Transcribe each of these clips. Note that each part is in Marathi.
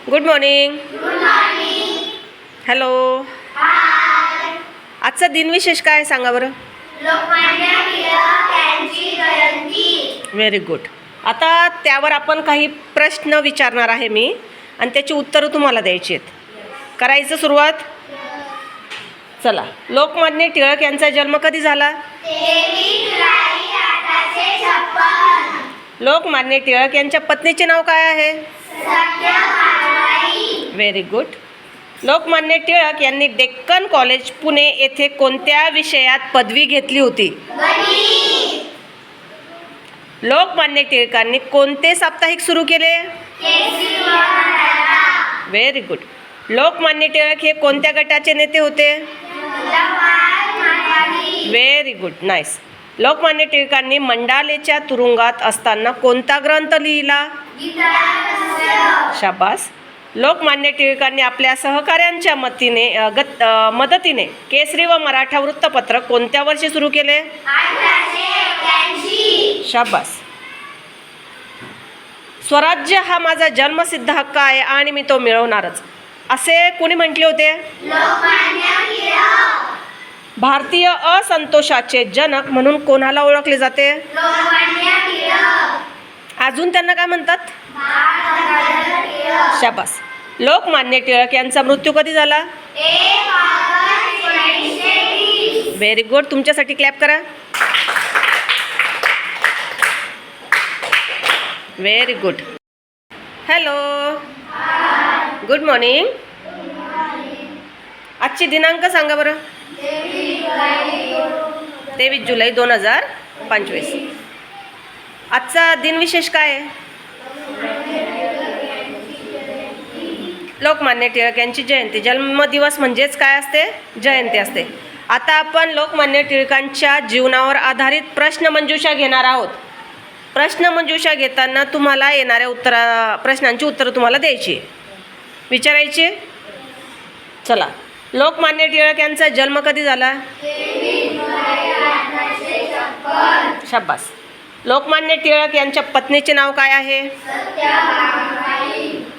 गुड मॉर्निंग हॅलो आजचा दिनविशेष काय सांगा बरं? व्हेरी गुड आता त्यावर आपण काही प्रश्न विचारणार आहे मी आणि त्याची उत्तरं तुम्हाला द्यायची आहेत. करायचं सुरुवात? चला. लोकमान्य टिळक यांचा जन्म कधी झाला तेवीस जुलै अठराशे छप्पन लोकमान्य टिळक यांच्या पत्नीचे नाव काय आहे? व्हेरी गुड लोकमान्य टिळक यांनी डेक्कन कॉलेज पुणे येथे कोणत्या विषयात पदवी घेतली होती? लोकमान्य टिळकांनी कोणते साप्ताहिक सुरू केले? व्हेरी गुड लोकमान्य टिळक हे कोणत्या गटाचे नेते होते? व्हेरी गुड नाईस लोकमान्य टिळकांनी मंडालेच्या तुरुंगात असताना कोणता ग्रंथ लिहिला? शाबास. लोकमान्य टिळकांनी आपल्या सहकाऱ्यांच्या मतीने गत मदतीने केसरी व मराठा वृत्तपत्र कोणत्या वर्षी सुरू केले? शाबास. स्वराज्य हा माझा जन्मसिद्ध हक्क आहे आणि मी तो मिळवणारच. असे कोणी म्हटले होते? लोकमान्य टिळक. भारतीय असंतोषाचे जनक म्हणून कोणाला ओळखले जाते? अजून त्यांना काय म्हणतात? शाबास. लोकमान्य टिळक यांचा मृत्यू कधी झाला? व्हेरी गुड तुमच्यासाठी क्लॅप करा. Very good hello good morning आजची दिनांक सांगा बरं. तेवीस जुलै दोन हजार पंचवीस. आजचा दिनविशेष काय आहे? लोकमान्य टिळक यांची जयंती. जन्मदिवस म्हणजेच काय असते? जयंती असते. आता आपण लोकमान्य टिळकांच्या जीवनावर आधारित प्रश्नमंजुषा घेणार आहोत. प्रश्नमंजुषा घेताना तुम्हाला येणाऱ्या उत्तरा प्रश्नांची उत्तरं तुम्हाला द्यायची विचारायची चला. लोकमान्य टिळक यांचा जन्म कधी झाला? शाबास. लोकमान्य टिळक यांच्या पत्नीचे नाव काय आहे?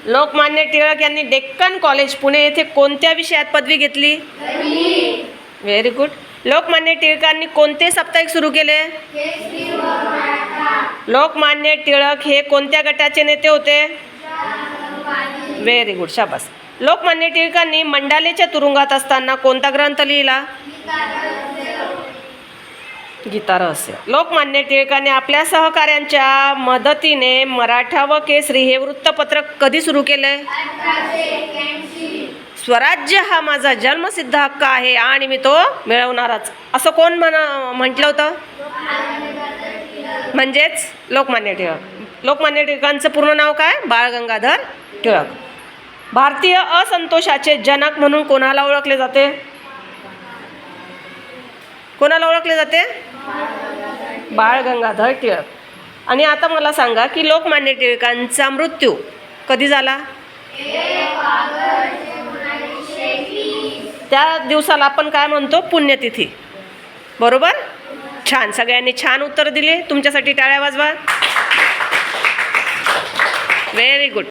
लोकमान्य टिळक यांनी डेक्कन कॉलेज पुणे येथे कोणत्या विषयात पदवी घेतली? व्हेरी गुड लोकमान्य टिळकांनी कोणते साप्ताहिक सुरू केले? लोकमान्य टिळक हे कोणत्या गटाचे नेते होते? व्हेरी गुड शाबास. लोकमान्य टिळकांनी मंडालेच्या तुरुंगात असताना कोणता ग्रंथ लिहिला? गीता रहस्य. लोकमान्य टिळकांनी आपल्या सहकाऱ्यांच्या मदतीने मराठा व केसरी हे वृत्तपत्र कधी सुरू केलंय? स्वराज्य हा माझा जन्मसिद्ध हक्क आहे आणि मी तो मिळवणारच. असं कोण म्हण म्हटलं होतं? म्हणजेच लोकमान्य टिळक. लोकमान्य टिळकांचं पूर्ण नाव काय? बाळ गंगाधर टिळक. भारतीय असंतोषाचे जनक म्हणून कोणाला ओळखले जाते? कोणाला ओळखले जाते? बाळ गंगाधर टिळक. आणि आता मला सांगा की लोकमान्य टिळकांचा मृत्यू कधी झाला? त्या दिवसाला आपण काय म्हणतो? पुण्यतिथी. बरोबर? छान. सगळ्यांनी छान उत्तर दिले. तुमच्यासाठी टाळ्या वाजवा. Very good